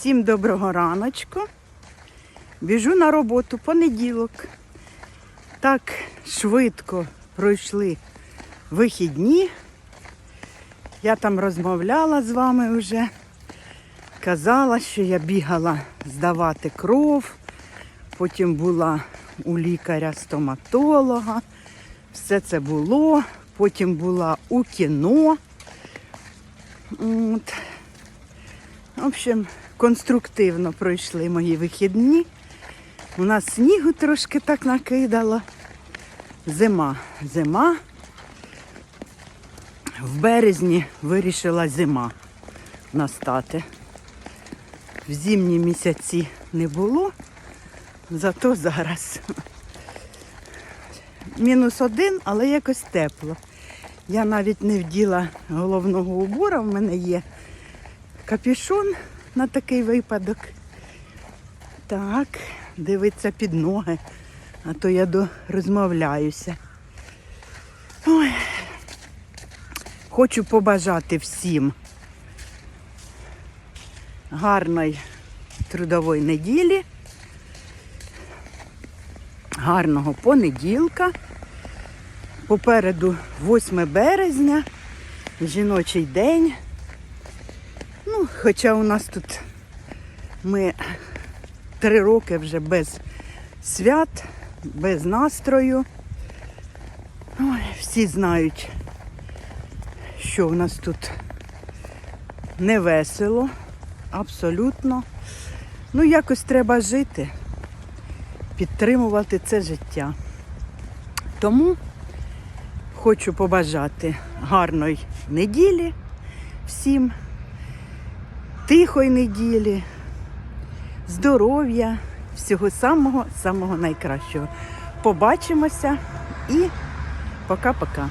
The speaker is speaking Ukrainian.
Всім доброго раночку. Біжу на роботу понеділок. Так швидко пройшли вихідні. Я там розмовляла з вами вже. Казала, що я бігала здавати кров. Потім була у лікаря-стоматолога. Все це було. Потім була у кіно. От. В общем, конструктивно пройшли мої вихідні. У нас снігу трошки так накидало. Зима. Зима. В березні вирішила зима настати. В зимні місяці не було, зато зараз. Мінус один, але якось тепло. Я навіть не вділа головного убора, в мене є капюшон на такий випадок. Так, дивиться під ноги, а то я розмовляюся. Ой. Хочу побажати всім гарної трудової неділі, гарного понеділка. Попереду 8 березня, жіночий день. Ну, хоча у нас тут ми три роки вже без свят, без настрою. Ой, всі знають, що в нас тут не весело, абсолютно. Ну, якось треба жити, підтримувати це життя. Тому хочу побажати гарної неділі всім тихої неділі, здоров'я, всього самого-самого найкращого. Побачимося і пока-пока.